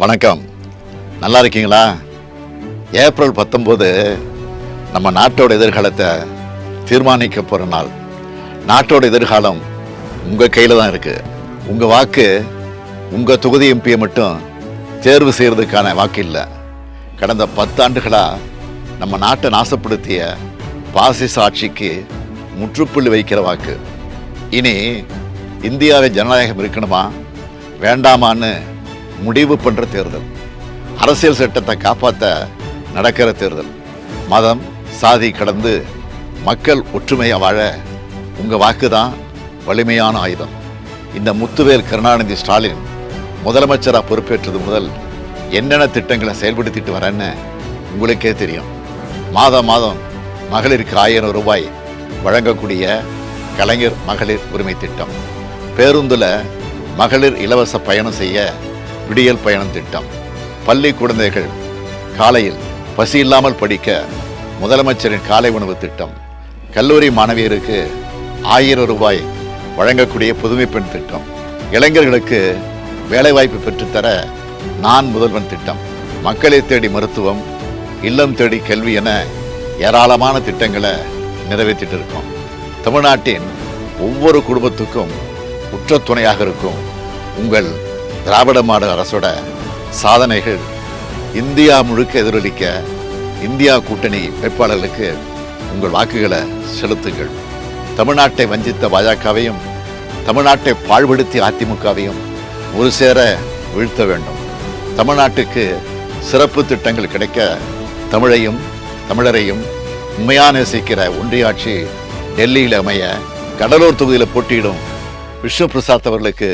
வணக்கம். நல்லா இருக்கீங்களா? ஏப்ரல் பத்தொம்போது நம்ம நாட்டோட எதிர்காலத்தை தீர்மானிக்க போகிற நாள். நாட்டோட எதிர்காலம் உங்கள் கையில் தான் இருக்குது உங்கள் வாக்கு உங்கள் தொகுதி எம்பியை மட்டும் தேர்வு செய்கிறதுக்கான வாக்கு இல்லை. கடந்த பத்தாண்டுகளாக நம்ம நாட்டை நாசப்படுத்திய பாசிச ஆட்சிக்கு முற்றுப்புள்ளி வைக்கிற வாக்கு. இனி இந்தியாவை ஜனநாயகம் இருக்கணுமா? வேண்டாமான்னு முடிவு பண்ணுற தேர்தல். அரசியல் சட்டத்தை காப்பாற்ற நடக்கிற தேர்தல். மதம் சாதி கடந்து மக்கள் ஒற்றுமையாக வாழ உங்கள் வாக்கு தான் வலிமையான ஆயுதம். இந்த முத்துவேல் கருணாநிதி ஸ்டாலின் முதலமைச்சராக பொறுப்பேற்றது முதல் என்னென்ன திட்டங்களை செயல்படுத்திட்டு வரேன்னு உங்களுக்கே தெரியும். மாதம் மாதம் மகளிருக்கு ஆயிரம் ரூபாய் வழங்கக்கூடிய கலைஞர் மகளிர் உரிமை திட்டம். பேருந்தில் மகளிர் இலவச பயணம் செய்ய விடியல் பயணம் திட்டம். பள்ளி குழந்தைகள் காலையில் பசி இல்லாமல் படிக்க முதலமைச்சரின் காலை உணவு திட்டம். கல்லூரி மாணவியருக்கு ஆயிரம் ரூபாய் வழங்கக்கூடிய புதுமை பெண் திட்டம். இளைஞர்களுக்கு வேலைவாய்ப்பு பெற்றுத்தர நான் முதல்வன் திட்டம். மக்களை தேடி மருத்துவம் இல்லம் தேடி கல்வி என ஏராளமான திட்டங்களை நிறைவேற்றிட்டு இருக்கோம். தமிழ்நாட்டின் ஒவ்வொரு குடும்பத்துக்கும் உற்ற துணையாக இருக்கும் உங்கள் திராவிட மாடல் அரசோட சாதனைகள் இந்தியா முழுக்க எதிரொலிக்க இந்தியா கூட்டணி வேட்பாளர்களுக்கு உங்கள் வாக்குகளை செலுத்துங்கள். தமிழ்நாட்டை வஞ்சித்த பாஜகவையும் தமிழ்நாட்டை பாழ்படுத்திய அதிமுகவையும் ஒரு சேர வீழ்த்த வேண்டும். தமிழ்நாட்டுக்கு சிறப்பு திட்டங்கள் கிடைக்க தமிழையும் தமிழரையும் உண்மையான நேசிக்கிற ஒன்றியாட்சி டெல்லியில் அமைய கடலூர் தொகுதியில் போட்டியிடும் விஷ்ணு பிரசாத் அவர்களுக்கு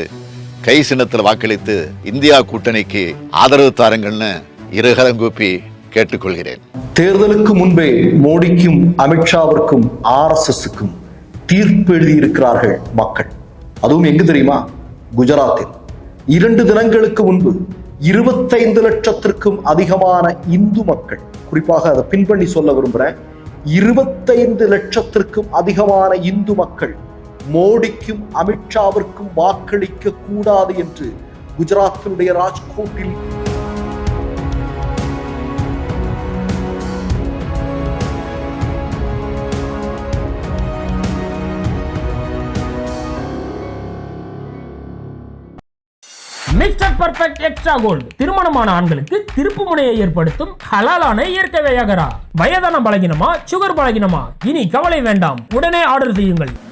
கை சின்னத்தில் வாக்களித்து இந்தியா கூட்டணிக்கு ஆதரவு தாருங்கள்னு இருகரங்கூப்பி கேட்டுக்கொள்கிறேன். தேர்தலுக்கு முன்பே மோடிக்கும் அமித்ஷாவிற்கும் ஆர்எஸ்எஸ்க்கும் தீர்ப்பு எழுதியிருக்கிறார்கள் மக்கள். அதுவும் எங்கு தெரியுமா? குஜராத்தில். இரண்டு தினங்களுக்கு முன்பு இருபத்தைந்து லட்சத்திற்கும் அதிகமான இந்து மக்கள் குறிப்பாக அதை பின்பண்ணி சொல்ல விரும்புகிறேன் இருபத்தைந்து லட்சத்திற்கும் அதிகமான இந்து மக்கள் மோடிக்கும் அமித்ஷாவிற்கும் வாக்களிக்க கூடாது என்று குஜராத்தினுடைய ராஜ்கோட்டில் மிஸ்டர் பர்ஃபெக்ட் எக்ஸ்ட்ரா கோல்டு. திருமணமான ஆண்களுக்கு திருப்பு முனையை ஏற்படுத்தும் ஹலாலான இயற்கை வியாகரா. வயதான பலகினமா? சுகர் பலகினமா? இனி கவலை வேண்டாம். உடனே ஆர்டர் செய்யுங்கள்.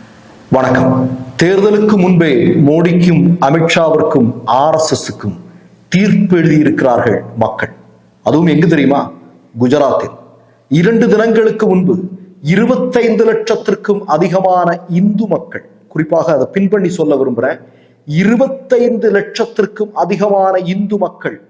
வணக்கம். தேர்தலுக்கு முன்பே மோடிக்கும் அமித்ஷாவிற்கும் ஆர் ஆர்எஸ்எஸ்க்கும் தீர்ப்பு எழுதியிருக்கிறார்கள் மக்கள். அதுவும் எங்கு தெரியுமா? குஜராத்தில். இரண்டு தினங்களுக்கு முன்பு இருபத்தைந்து லட்சத்திற்கும் அதிகமான இந்து மக்கள் குறிப்பாக அதை பின்பண்ணி சொல்ல விரும்புறேன் இருபத்தைந்து லட்சத்திற்கும் அதிகமான இந்து மக்கள்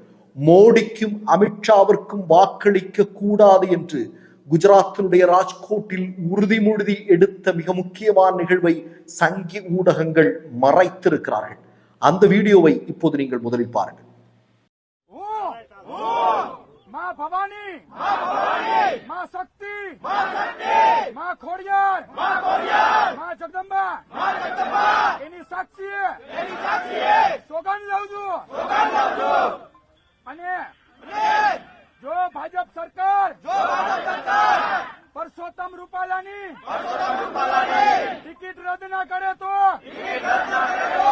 மோடிக்கும் அமித்ஷாவிற்கும் வாக்களிக்க கூடாது என்று குஜராத்தினுடைய ராஜ்கோட்டில் உறுதிமொழி எடுத்த மிக முக்கியமான நிகழ்வை சங்கி ஊடகங்கள் மறைத்திருக்கிறார்கள். அந்த வீடியோவை இப்போது நீங்கள் முதலில் பாருங்கள். பவானி! மா சக்தி! மா கோடியார்! மா ஜகதம்பா! એની સાક્ષી સોગંદ લઉં છું જો ભાજપ સરકાર જો ભાજપ સરકાર પરસોત્તમ રૂપાલાની પરસોત્તમ રૂપાલાની ટિકિટ રદ ના કરે તો ટિકિટ રદ ના કરે તો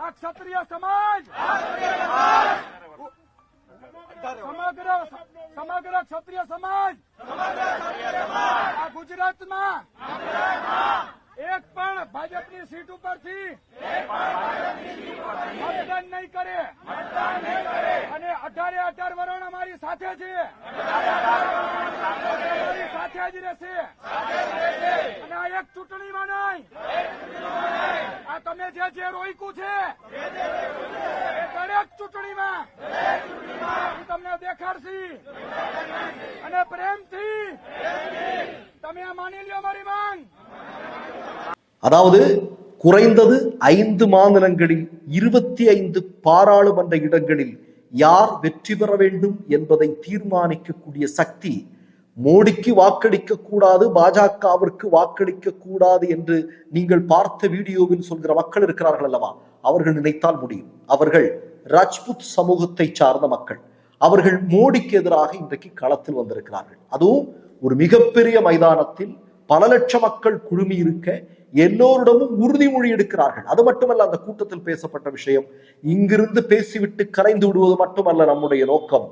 આ ક્ષત્રિય સમાજ આ ક્ષત્રિય સમાજ સમગ્ર સમગ્ર ક્ષત્રિય સમાજ આ ગુજરાતમાં એક પણ ભાજપની સીટ ઉપરથી મતદાન નહીં કરે. અને અઢારે અઢાર વરણ અમારી સાથે છે. અમારી સાથે જ રહેશે. અને આ એક ચૂંટણીમાં નહીં. આ તમે જે જે રોઈકું છે. દરેક ચૂંટણીમાં હું તમને દેખાડશી અને પ્રેમથી તમે આ માની લ્યો મારી માંગ அதாவது குறைந்தது ஐந்து மாநிலங்களில் இருபத்தி ஐந்து பாராளுமன்ற இடங்களில் யார் வெற்றி பெற வேண்டும் என்பதை தீர்மானிக்கக்கூடிய சக்தி மோடிக்கு வாக்களிக்க கூடாது பாஜகவிற்கு வாக்களிக்க கூடாது என்று நீங்கள் பார்த்த வீடியோவில் சொல்கிற மக்கள் இருக்கிறார்கள் அல்லவா அவர்கள் நினைத்தால் முடியும் அவர்கள் ராஜ்புத் சமூகத்தை சார்ந்த மக்கள். அவர்கள் மோடிக்கு எதிராக இன்றைக்கு களத்தில் வந்திருக்கிறார்கள். அதுவும் ஒரு மிகப்பெரிய மைதானத்தில் பல லட்சம் மக்கள் குழுமி இருக்க எல்லோரிடமும் உறுதிமொழி எடுக்கிறார்கள். அது மட்டுமல்ல அந்த கூட்டத்தில் பேசப்பட்ட விஷயம் இங்கிருந்து பேசிவிட்டு கரைந்து விடுவது மட்டுமல்ல நம்முடைய நோக்கம்.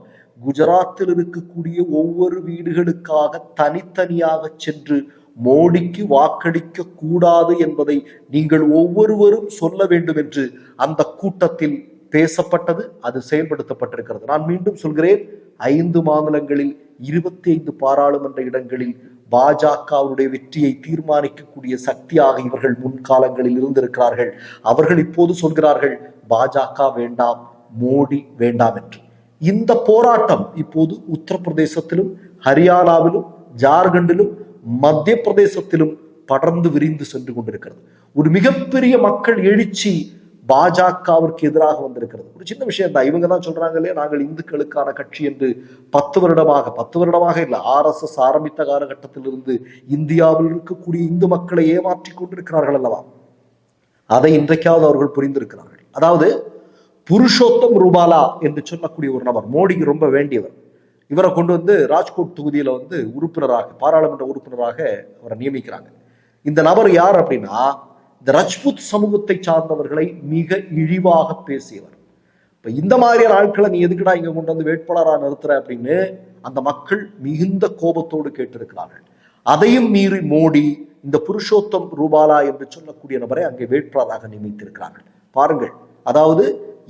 குஜராத்தில் இருக்கக்கூடிய ஒவ்வொரு வீடுகளுக்காக தனித்தனியாக சென்று மோடிக்கு வாக்களிக்க கூடாது என்பதை நீங்கள் ஒவ்வொருவரும் சொல்ல வேண்டும் என்று அந்த கூட்டத்தில் பேசப்பட்டது அது செயல்படுத்தப்பட்டிருக்கிறது. நான் மீண்டும் சொல்கிறேன் ஐந்து மாநிலங்களில் இருபத்தி ஐந்து பாராளுமன்ற இடங்களில் பாஜகவுடைய வெற்றியை தீர்மானிக்கக்கூடிய சக்தியாக இவர்கள் முன்காலங்களில் இருந்திருக்கிறார்கள். அவர்கள் இப்போது சொல்கிறார்கள் பாஜக வேண்டாம் மோடி வேண்டாம் என்று. இந்த போராட்டம் இப்போது உத்தரப்பிரதேசத்திலும் ஹரியானாவிலும் ஜார்க்கண்டிலும் மத்திய பிரதேசத்திலும் படர்ந்து விரிந்து சென்று கொண்டிருக்கிறது. ஒரு மிகப்பெரிய மக்கள் எழுச்சி பாஜகவிற்கு எதிராக வந்திருக்கிறது. ஒரு சின்ன விஷயம் தான். இவங்க தான் சொல்றாங்க இல்லையா நாங்கள் இந்துக்களுக்கான கட்சி என்று பத்து வருடமாக பத்து வருடமாக இல்லை ஆர்எஸ்எஸ் ஆரம்பித்த காலகட்டத்திலிருந்து இந்தியாவில் இருக்கக்கூடிய இந்து மக்களை ஏமாற்றி கொண்டிருக்கிறார்கள் அல்லவா? அதை இன்றைக்காவது அவர்கள் புரிந்திருக்கிறார்கள். அதாவது புருஷோத்தம் ரூபாலா என்று சொல்லக்கூடிய ஒரு நபர் மோடிக்கு ரொம்ப வேண்டியவர். இவரை கொண்டு வந்து ராஜ்கோட் தொகுதியில வந்து உறுப்பினராக பாராளுமன்ற உறுப்பினராக அவரை நியமிக்கிறாங்க. இந்த நபர் யார் அப்படின்னா இந்த ரஜ்புத் சமூகத்தை சார்ந்தவர்களை மிக இழிவாக பேசியவர். இப்ப இந்த மாதிரியான ஆட்களை நீ எதுக்குடா இங்க கொண்டு வந்து வேட்பாளராக நிறுத்துற அப்படின்னு அந்த மக்கள் மிகுந்த கோபத்தோடு கேட்டிருக்கிறார்கள். அதையும் மீறி மோடி இந்த புருஷோத்தம் ரூபாலா என்று சொல்லக்கூடிய நபரை அங்கே வேட்பாளராக நியமித்திருக்கிறார்கள். பாருங்கள் அதாவது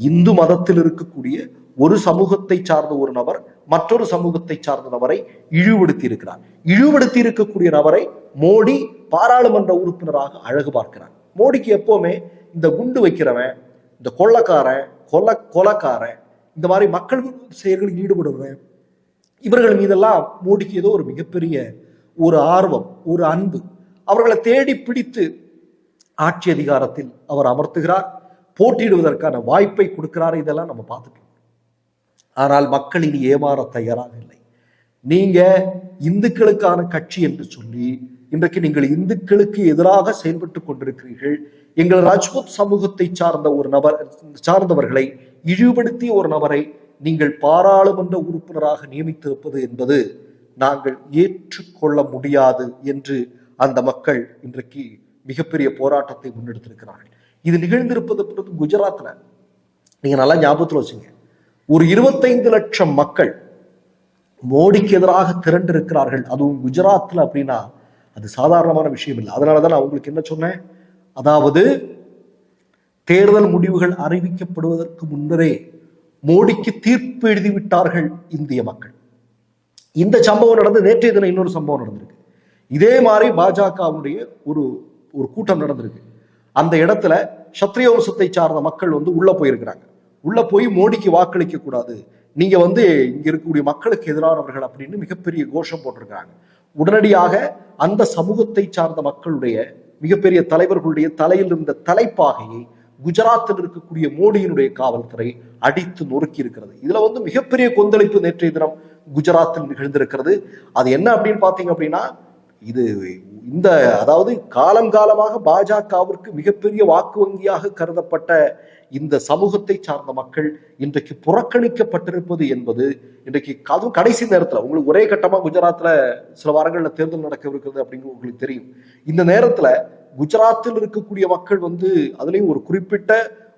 இந்து மதத்தில் இருக்கக்கூடிய ஒரு சமூகத்தை சார்ந்த ஒரு நபர் மற்றொரு சமூகத்தை சார்ந்த நபரை இழிவுபடுத்தி இருக்கிறார் இழிவுபடுத்தி இருக்கக்கூடிய நபரை மோடி பாராளுமன்ற உறுப்பினராக அழகு பார்க்கிறார். மோடிக்கு எப்போவுமே இந்த குண்டு வைக்கிறவன் இந்த கொள்ளக்காரன் கொலை கொலக்காரன் இந்த மாதிரி மக்கள் செயல்களில் ஈடுபடுவன் இவர்கள் மீதெல்லாம் மோடிக்கு ஏதோ ஒரு மிகப்பெரிய ஒரு ஆர்வம் ஒரு அன்பு. அவர்களை தேடி பிடித்து ஆட்சி அதிகாரத்தில் அவர் அமர்த்துகிறார் போட்டியிடுவதற்கான வாய்ப்பை கொடுக்கிறார் இதெல்லாம் நம்ம பார்த்துட்டோம். ஆனால் மக்கள் இனி ஏமாற தயாராக இல்லை. நீங்க இந்துக்களுக்கான கட்சி என்று சொல்லி இன்றைக்கு நீங்கள் இந்துக்களுக்கு எதிராக செயல்பட்டு கொண்டிருக்கிறீர்கள். எங்கள் ராஜ்புத் சமூகத்தை சார்ந்த ஒரு நபர் சார்ந்தவர்களை இழிவுபடுத்திய ஒரு நபரை நீங்கள் பாராளுமன்ற உறுப்பினராக நியமித்திருப்பது என்பது நாங்கள் ஏற்றுக்கொள்ள முடியாது என்று அந்த மக்கள் இன்றைக்கு மிகப்பெரிய போராட்டத்தை முன்னெடுத்திருக்கிறார்கள். இது நிகழ்ந்திருப்பது குஜராத்ல. நீங்க நல்லா ஞாபகத்தில் வச்சுங்க. ஒரு இருபத்தைந்து லட்சம் மக்கள் மோடிக்கு எதிராக திரண்டிருக்கிறார்கள். அதுவும் குஜராத்ல அப்படின்னா அது சாதாரணமான விஷயம் இல்லை அதனால தான் நான் உங்களுக்கு என்ன சொன்னேன்? அதாவது தேர்தல் முடிவுகள் அறிவிக்கப்படுவதற்கு முன்னரே மோடிக்கு தீர்ப்பு எழுதி விட்டார்கள் இந்திய மக்கள். இந்த சம்பவம் நடந்து நேற்றைய தினம் இன்னொரு சம்பவம் நடந்திருக்கு. இதே மாதிரி பாஜகவுடைய ஒரு ஒரு கூட்டம் நடந்திருக்கு. அந்த இடத்துல சத்திரிய வம்சத்தை சார்ந்த மக்கள் வந்து உள்ள போயிருக்கிறாங்க. உள்ள போய் மோடிக்கு வாக்களிக்க கூடாது நீங்க வந்து இங்க இருக்கக்கூடிய மக்களுக்கு எதிரானவர்கள் அப்படின்னு மிகப்பெரிய கோஷம் போட்டிருக்கிறாங்க. உடனடியாக அந்த சமூகத்தை சார்ந்த மக்களுடைய மிகப்பெரிய தலைவர்களுடைய தலையில் இருந்த தலைப்பாகையை குஜராத்தில் இருக்கக்கூடிய மோடியினுடைய காவல்துறை அடித்து நொறுக்கி இருக்கிறது இதுல வந்து மிகப்பெரிய கொந்தளிப்பு நேற்றைய தினம் குஜராத்தில் நிகழ்ந்திருக்கிறது. அது என்ன அப்படின்னு பாத்தீங்க அப்படின்னா இது இந்த அதாவது காலம் காலமாக பாஜகவிற்கு மிகப்பெரிய வாக்கு வங்கியாக கருதப்பட்ட இந்த சமூகத்தை சார்ந்த மக்கள் இன்றைக்கு புறக்கணிக்கப்பட்டிருப்பது என்பது இன்றைக்கு அதுவும் கடைசி நேரத்தில் உங்களுக்கு ஒரே கட்டமாக குஜராத்தில் சில வாரங்களில் தேர்தல் நடக்கவிருக்கிறது அப்படிங்கிறது உங்களுக்கு தெரியும். இந்த நேரத்தில் குஜராத்தில் இருக்கக்கூடிய மக்கள் வந்து அதுலேயும் ஒரு குறிப்பிட்ட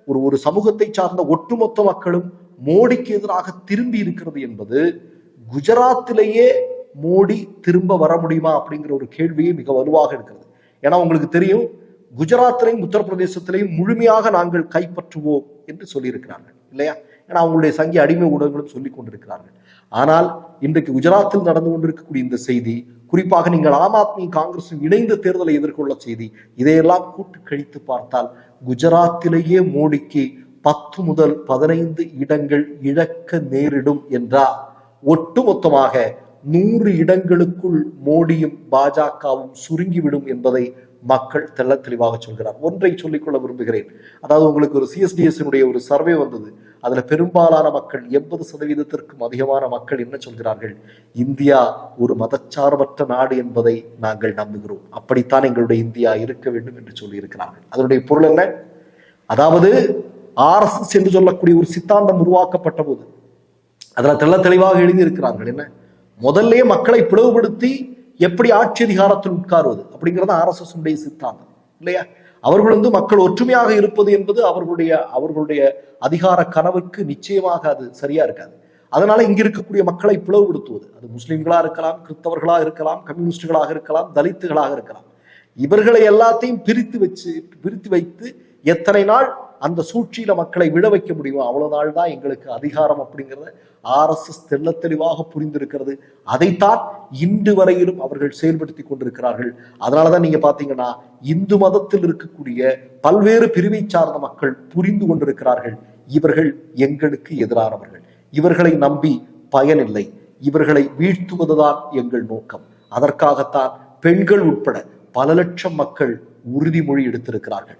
ஒரு ஒரு சமூகத்தை சார்ந்த ஒட்டுமொத்த மக்களும் மோடிக்கு எதிராக திரும்பி இருக்கிறது என்பது குஜராத்திலேயே மோடி திரும்ப வர முடியுமா அப்படிங்கிற ஒரு கேள்வியே மிக வலுவாக இருக்கிறது. ஏன்னா உங்களுக்கு தெரியும் குஜராத்திலையும் உத்தரப்பிரதேசத்திலையும் முழுமையாக நாங்கள் கைப்பற்றுவோம் என்று சொல்லியிருக்கிறார்கள் இல்லையா? ஏன்னா அவங்களுடைய சங்கி அடிமை ஊடகங்களும் சொல்லிக் கொண்டிருக்கிறார்கள். ஆனால் இன்றைக்கு குஜராத்தில் நடந்து கொண்டிருக்கக்கூடிய இந்த செய்தி குறிப்பாக நீங்கள் ஆம் ஆத்மி காங்கிரஸும் இணைந்த தேர்தலை எதிர்கொள்ள செய்தி இதையெல்லாம் கூட்டு கழித்து பார்த்தால் குஜராத்திலேயே மோடிக்கு பத்து முதல் பதினைந்து இடங்கள் இழக்க நேரிடும் என்றால் ஒட்டுமொத்தமாக நூறு இடங்களுக்குள் மோடியும் பாஜகவும் சுருங்கிவிடும் என்பதை மக்கள் தெல்ல தெளிவாக சொல்கிறார். ஒன்றை சொல்லிக்கொள்ள விரும்புகிறேன். அதாவது உங்களுக்கு ஒரு சிஎஸ்டிஎஸ்னுடைய ஒரு சர்வே வந்தது. அதுல பெரும்பாலான மக்கள் எண்பது சதவீதத்திற்கும் அதிகமான மக்கள் என்ன சொல்கிறார்கள்? இந்தியா ஒரு மதச்சார்பற்ற நாடு என்பதை நாங்கள் நம்புகிறோம். அப்படித்தான் எங்களுடைய இந்தியா இருக்க வேண்டும் என்று சொல்லியிருக்கிறார்கள். அதனுடைய பொருள் என்ன? அதாவது ஆர்எஸ்எஸ் என்று சொல்லக்கூடிய ஒரு சித்தாந்தம் உருவாக்கப்பட்ட போது அதில் தெள்ள தெளிவாக எழுதியிருக்கிறார்கள். என்ன? முதல்ல மக்களை பிளவுபடுத்தி எப்படி ஆட்சி அதிகாரத்தில் உட்காருவது? அப்படிங்கிறது ஆர்எஸ்எஸ் உடைய சித்தாந்தம் இல்லையா? அவர்கள் வந்து மக்கள் ஒற்றுமையாக இருப்பது என்பது அவர்களுடைய அவர்களுடைய அதிகார கனவுக்கு நிச்சயமாக அது சரியா இருக்காது. அதனால இங்க இருக்கக்கூடிய மக்களை பிளவுபடுத்துவது. அது முஸ்லிம்களா இருக்கலாம் கிறிஸ்தவர்களாக இருக்கலாம் கம்யூனிஸ்டுகளாக இருக்கலாம் தலித்துகளாக இருக்கலாம். இவர்களை எல்லாத்தையும் பிரித்து வச்சு பிரித்து வைத்து எத்தனை நாள் அந்த சூழ்ச்சியில மக்களை விழ வைக்க முடியும் அவ்வளவு நாள் தான் எங்களுக்கு அதிகாரம் அப்படிங்கிறத ஆர்எஸ்எஸ் தெள்ள தெளிவாக புரிந்திருக்கிறது. அதைத்தான் இன்று வரையிலும் அவர்கள் செயல்படுத்தி கொண்டிருக்கிறார்கள். அதனாலதான் நீங்க பாத்தீங்கன்னா இந்து மதத்தில் இருக்கக்கூடிய பல்வேறு பிரிவை சார்ந்த மக்கள் புரிந்து கொண்டிருக்கிறார்கள். இவர்கள் எங்களுக்கு எதிரானவர்கள். இவர்களை நம்பி பயனில்லை. இவர்களை வீழ்த்துவதுதான் எங்கள் நோக்கம். அதற்காகத்தான் பெண்கள் உட்பட பல லட்சம் மக்கள் உறுதிமொழி எடுத்திருக்கிறார்கள்.